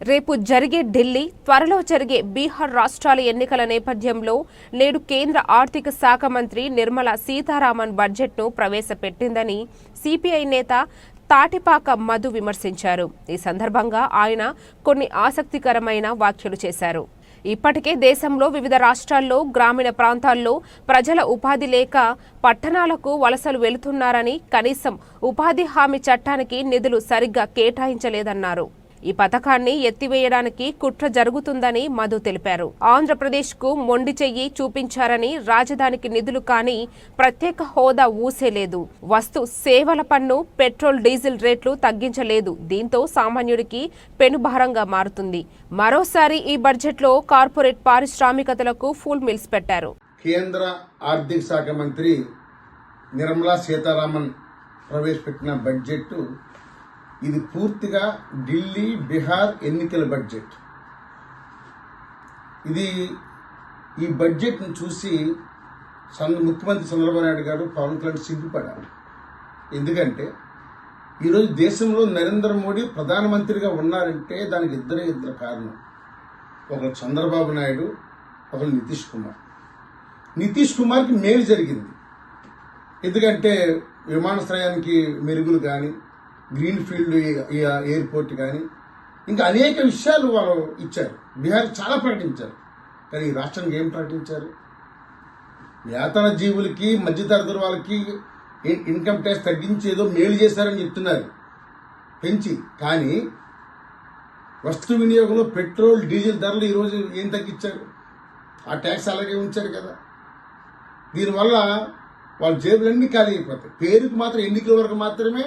రేపు జరిగే ఢిల్లీ త్వరలో జరిగే బీహార్ రాష్ట్రాల ఎన్నికల నేపథ్యంలో నేడు కేంద్ర ఆర్థిక శాఖ మంత్రి నిర్మలా సీతారామన్ బడ్జెట్ను ప్రవేశపెట్టిందని సిపిఐ నేత తాటిపాక మధు విమర్శించారు. ఈ సందర్భంగా ఆయన కొన్ని ఆసక్తికరమైన వ్యాఖ్యలు చేశారు. ఇప్పటికే దేశంలో వివిధ రాష్ట్రాల్లో గ్రామీణ ప్రాంతాల్లో ప్రజల ఉపాధి లేక పట్టణాలకు వలసలు వెళుతున్నారని కనీసం ఉపాధి హామీ చట్టానికి నిధులు సరిగ్గా కేటాయించలేదన్నారు. ఈ పథకాన్ని ఎత్తివేయడానికి కుట్ర జరుగుతుందని మధు తెలిపారు. ఆంధ్రప్రదేశ్కు మొండి చెయ్యి చూపించారని రాజధానికి నిధులు కానీ ప్రత్యేక హోదా ఊసేలేదు వస్తు సేవల పన్ను పెట్రోల్ డీజిల్ రేట్లు తగ్గించలేదు. దీంతో సామాన్యుడికి పెనుభారంగా మారుతుంది. మరోసారి ఈ బడ్జెట్లో కార్పొరేట్ పారిశ్రామికతలకు ఫుల్ మిల్స్ పెట్టారు. కేంద్ర ఆర్థిక శాఖ మంత్రి నిర్మలా సీతారామన్ ప్రవేశపెట్టిన బడ్జెట్ ఇది పూర్తిగా ఢిల్లీ బీహార్ ఎన్నికల బడ్జెట్. ఇది ఈ బడ్జెట్ను చూసి చంద్ర ముఖ్యమంత్రి చంద్రబాబు నాయుడు గారు పవన్ కళ్యాణ్ సిగ్గుపడారు ఎందుకంటే ఈరోజు దేశంలో నరేంద్ర మోడీ ప్రధానమంత్రిగా ఉన్నారంటే దానికి ఇద్దరే ఇద్దరు కారణం. ఒకరు చంద్రబాబు నాయుడు ఒకరు నితీష్ కుమార్. నితీష్ కుమార్కి మేలు జరిగింది. ఎందుకంటే విమానాశ్రయానికి మెరుగులు కానీ గ్రీన్ ఫీల్డ్ ఎయిర్పోర్ట్ కానీ ఇంకా అనేక విషయాలు వాళ్ళు ఇచ్చారు. బీహార్ చాలా ప్రకటించారు. కానీ ఈ రాష్ట్రానికి ఏం ప్రకటించారు? వేతన జీవులకి మధ్యతరగతి వాళ్ళకి ఇన్కమ్ ట్యాక్స్ తగ్గించి ఏదో మేలు చేశారని చెప్తున్నారు. పెంచి కానీ వస్తు వినియోగంలో పెట్రోల్ డీజిల్ ధరలు ఈరోజు ఏం తగ్గించారు? ఆ ట్యాక్స్ అలాగే ఉంచారు కదా. దీనివల్ల వాళ్ళ జేబులన్నీ ఖాళీ అయిపోతాయి. పేరుకు మాత్రం ఎన్నికల వరకు మాత్రమే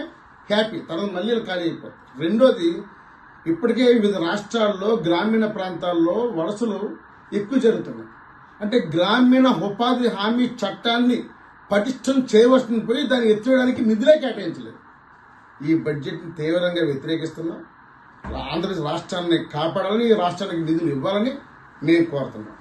హ్యాపీ తర్వాత మళ్ళీ ఖాళీ అయిపోతుంది రెండోది ఇప్పటికే వివిధ రాష్ట్రాల్లో గ్రామీణ ప్రాంతాల్లో వలసలు ఎక్కువ జరుగుతున్నాయి. అంటే గ్రామీణ ఉపాధి హామీ చట్టాన్ని పటిష్టం చేయవలసిన పోయి దాన్ని ఎత్తివేయడానికి నిధులే కేటాయించలేదు. ఈ బడ్జెట్ని తీవ్రంగా వ్యతిరేకిస్తున్నాం. ఆంధ్రప్రదేశ్ రాష్ట్రాన్ని కాపాడాలని ఈ రాష్ట్రానికి నిధులు ఇవ్వాలని మేము కోరుతున్నాం